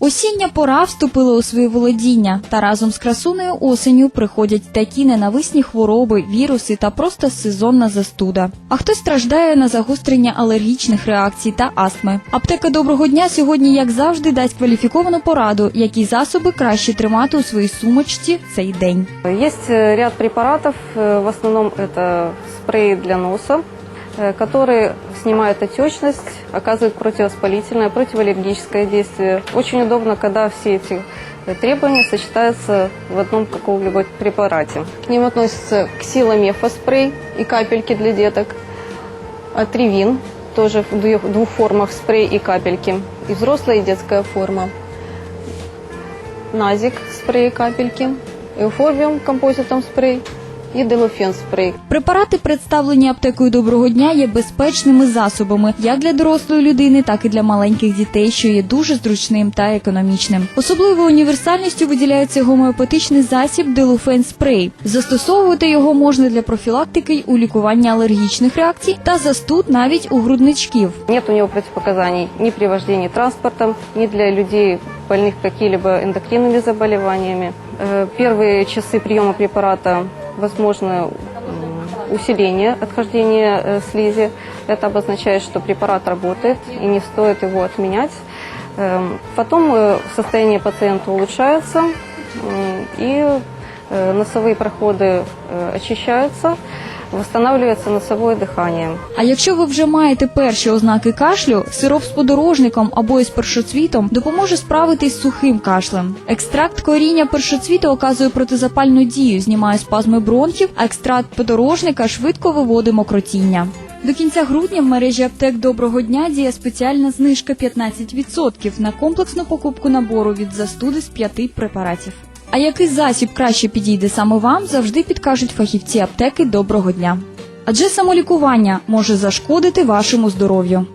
Осіння пора вступила у своє володіння, та разом з красуною осенню приходять такі ненависні хвороби, віруси та просто сезонна застуда. А хтось страждає на загострення алергічних реакцій та астми. Аптека доброго дня сьогодні, як завжди, дасть кваліфіковану пораду, які засоби краще тримати у своїй сумочці в цей день. Есть э, ряд препаратов, э, в основном это спреи для носа, э, Которые снимают отечность, оказывают противовоспалительное, противоаллергическое действие. Очень удобно, когда все эти э, требования сочетаются в одном каком-либо препарате. К ним относятся ксиломефа спрей и капельки для деток, атривин, тоже в двух формах спрей и капельки, и взрослая и детская форма. Назик спрей и капельки, эуфорбиум композитом спрей и делофен спрей. Препарати, представлені аптекою доброго дня, є безпечними засобами як для дорослої людини, так і для маленьких дітей, що є дуже зручним та економічним. Особливою універсальністю виділяється гомеопатичний засіб Делуфен Спрей. Застосовувати його можна для профілактики й у лікуванні алергічних реакцій та застуд навіть у грудничків. Нет у него противопоказаний ни при вождении транспортом, ни для людей, больных какими-либо эндокринными заболеваниями. Э, Первые часы приема препарата возможно м, усиление отхождения э, слизи. Это обозначает, что препарат работает и не стоит его отменять. Эм, Потом э, состояние пациента улучшается м, и э, носовые проходы э, очищаются, восстанавливается носовое дыхание. А якщо ви вже маєте перші ознаки кашлю, сироп з подорожником або із першоцвітом допоможе справитись з сухим кашлем. Екстракт коріння першоцвіту оказує протизапальну дію, знімає спазми бронхів, а екстракт подорожника швидко виводить мокротіння. До кінця грудня в мережі аптек доброго дня діє спеціальна знижка 15% на комплексну покупку набору від застуди з п'яти препаратів. А який засіб краще підійде саме вам, завжди підкажуть фахівці аптеки доброго дня. Адже самолікування може зашкодити вашому здоров'ю.